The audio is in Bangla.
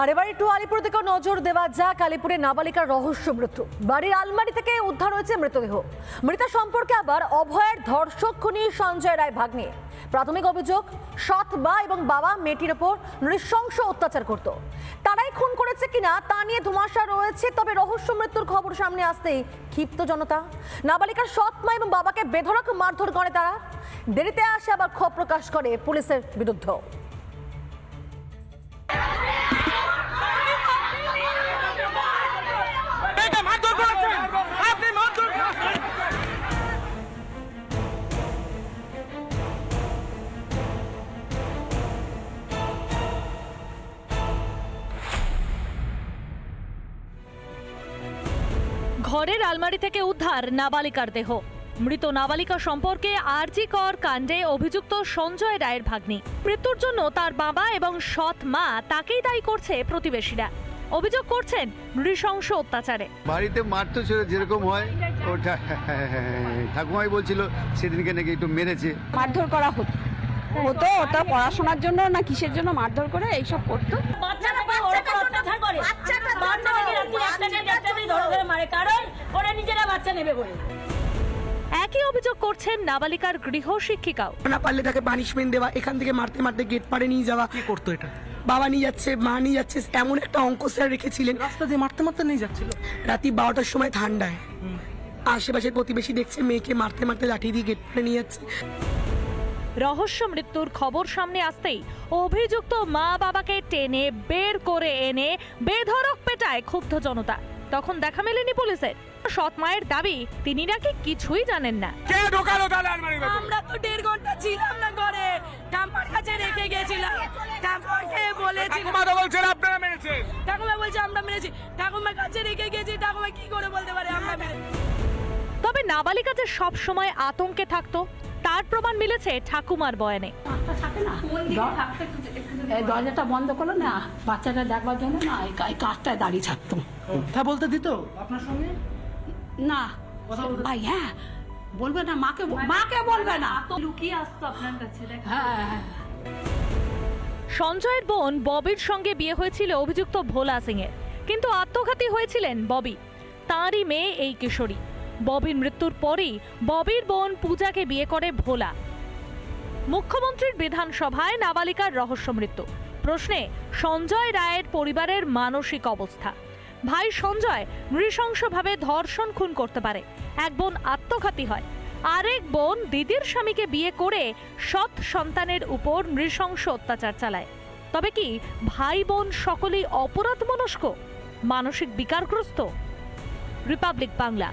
আর এবার একটু আলিপুর দিকে নজর দেওয়া যাক। আলিপুরে নাবালিকার রহস্য মৃত্যু। বাড়ির আলমারি থেকে উদ্ধার হয়েছে মৃতদেহ। মৃত সম্পর্কে আবার অভয়ের ধর্ষক খুনি সঞ্জয় রায় ভাগ্নে। প্রাথমিক অভিযোগ, সৎ মা এবং বাবা মেয়েটির ওপর নৃশংস অত্যাচার করত। তারাই খুন করেছে কিনা তা নিয়ে ধোঁয়াশা রয়েছে, তবে রহস্য মৃত্যুর খবর সামনে আসতেই ক্ষিপ্ত জনতা। নাবালিকার সৎ মা এবং বাবাকে বেধড়ক মারধর করে তারা। দেরিতে আসে আবার ক্ষোভ প্রকাশ করে পুলিশের বিরুদ্ধে ঘরের আলমারি থেকে উদ্ধার নাবালিকার দেহ। মৃত নাবালিকা সম্পর্কে আরজি কর কাণ্ডে অভিযুক্ত সঞ্জয় রায়ের ভাগ্নি। মৃত্যুর জন্য তার বাবা এবং সৎ মা তাকেই দায়ী করছে প্রতিবেশীরা। অভিযোগ করছেন নৃশংস অত্যাচারে। বাড়িতে মারতো ছিল যেরকম হয় ওটা ঠাকুমাই বলছিল সেদিনকে নাকি একটু মেরেছে। মারধর করা হতো। হতো ওটা পড়াশোনার জন্য না কিসের জন্য মারধর করে এইসব করতো বাচ্চারা তো ওর উপর অত্যাচার করে বাচ্চাটাকে রাত্রি একটাকে দেড়টাতেই ধরে মারে কারণ ওরা নিজেরা বাচ্চা নেবে বলে। একই অভিযোগ করছেন নাবালিকার গৃহ শিক্ষিকাও। না পারলে তাকে পানিশমেন্ট দেওয়া এখান থেকে মারতে মারতে গেট পাড়ে নিয়ে যাওয়া। কি করতো এটা? বাবা নিয়ে যাচ্ছে মা নিয়ে যাচ্ছে এমন একটা অঙ্ক স্যার রেখেছিলেন। রাস্তা দিয়ে মারতে মারতে নিয়ে যাচ্ছিল? রাতি বারোটার সময় ঠান্ডায়। আশেপাশের প্রতিবেশী দেখছে মেয়েকে মারতে মারতে লাঠি দিয়ে গেট পাড়ে নিয়ে যাচ্ছে। রহস্য মৃত্যুর খবর সামনে আসতেই অভিযুক্ত মা বাবাকে টেনে বের করে এনে বেধড়ক পেটায় ক্ষুব্ধ জনতা। তখন দেখা মেলেনি পুলিশের সৎ মায়ের দাবি তিনি নাকি কিছুই জানেন না। কে ঢোকালো তাহলে আলমারির ভেতরে? আমরা তো দেড় ঘণ্টা ছিলাম না ঘরে। ঠাম্মার কাছে রেখে গেছিলাম। ঠাম্মাকে বলেছি ঠাকুমা তো বলছেন আপনারা মেরেছেন। ঠাকুমা বলছে আমরা মেরেছি। ঠাকুমার কাছে রেখে গেছি ঠাকুমা কি করে বলতে পারে আমরা মেরেছি? তবে নাবালিকা যে সব সময় আতঙ্কে থাকতো। তার প্রমাণ মিলেছে ঠাকুমার বয়ানে। দরজাটা বন্ধ করল না বাচ্চাটা দেখবার জন্য না এই কাজটায় দাঁড়িয়ে থাকতো। কথা বলতে দিত আপনার সঙ্গে? না ভাই হ্যাঁ বলবে না মাকে মাকে বলবে না। লুকিয়ে আসতো আপনার কাছে হ্যাঁ হ্যাঁ সঞ্জয়ের বোন ববির সঙ্গে বিয়ে হয়েছিল অভিযুক্ত ভোলা সিং এর কিন্তু আত্মঘাতী হয়েছিলেন ববি। তাঁরই মেয়ে এই কিশোরী। ববির মৃত্যুর পরেই ববির বোন পূজাকে বিয়ে করে ভোলা। মুখ্যমন্ত্রীর বিধানসভায় নাবালিকার রহস্য মৃত্যু। প্রশ্নে, সঞ্জয় রায়ের পরিবারের মানসিক অবস্থা। ভাই সঞ্জয় নৃশংসভাবে ধর্ষণ খুন করতে পারে। এক বোন আত্মঘাতী হয়। আরেক বোন দিদির স্বামীকে বিয়ে করে সৎ সন্তানের উপর নৃশংস অত্যাচার চালায়। তবে কি, ভাই বোন সকলেই অপরাধ মনস্ক মানসিক বিকারগ্রস্ত? রিপাবলিক বাংলা।